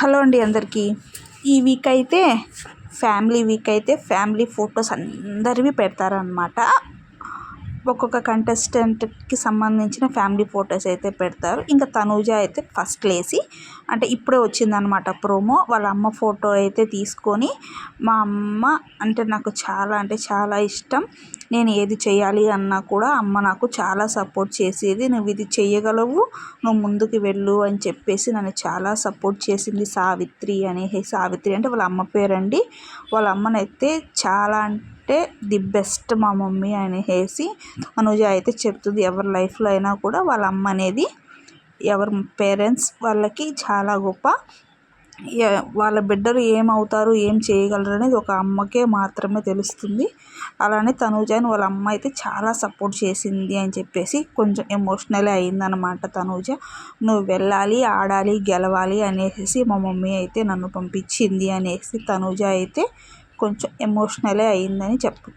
Hello అండి అందరికీ. ఈ వీక్ అయితే ఫ్యామిలీ వీక్ అయితే ఫ్యామిలీ ఫొటోస్ అందరివి పెడతారనమాట ఒక్కొక్క కంటెస్టెంట్కి సంబంధించిన ఫ్యామిలీ ఫొటోస్ అయితే పెడతారు. ఇంకా తనూజ అయితే ఫస్ట్ లేసి అంటే ఇప్పుడే వచ్చిందనమాట ప్రోమో వాళ్ళ అమ్మ ఫోటో అయితే తీసుకొని మా అమ్మ అంటే నాకు చాలా అంటే చాలా ఇష్టం. నేను ఏది చేయాలి అన్నా కూడా అమ్మ నాకు చాలా సపోర్ట్ చేసేది. నువ్వు ఇది చేయగలవు నువ్వు ముందుకు వెళ్ళు అని చెప్పేసి నన్ను చాలా సపోర్ట్ చేసింది సావిత్రి అనే సావిత్రి అంటే వాళ్ళ అమ్మ పేరండి. వాళ్ళ అమ్మనైతే చాలా అంటే ది బెస్ట్ మా మమ్మీ అనేసి అనుజ అయితే చెప్తుంది ఎవరి లైఫ్లో అయినా కూడా వాళ్ళ అమ్మ అనేది ఎవరి పేరెంట్స్ వాళ్ళకి చాలా గొప్ప. వాళ్ళ బిడ్డలు ఏమవుతారు ఏం చేయగలరు అనేది ఒక అమ్మకే మాత్రమే తెలుస్తుంది. అలానే తనూజని వాళ్ళ అమ్మ అయితే చాలా సపోర్ట్ చేసింది అని చెప్పేసి కొంచెం ఎమోషనల్ అయిందనమాట తనూజ. నువ్వు వెళ్ళాలి ఆడాలి గెలవాలి అనేసి మా మమ్మీ అయితే నన్ను పంపించింది అనేసి తనూజ అయితే కొంచెం ఎమోషనలే అయిందని చెప్పు.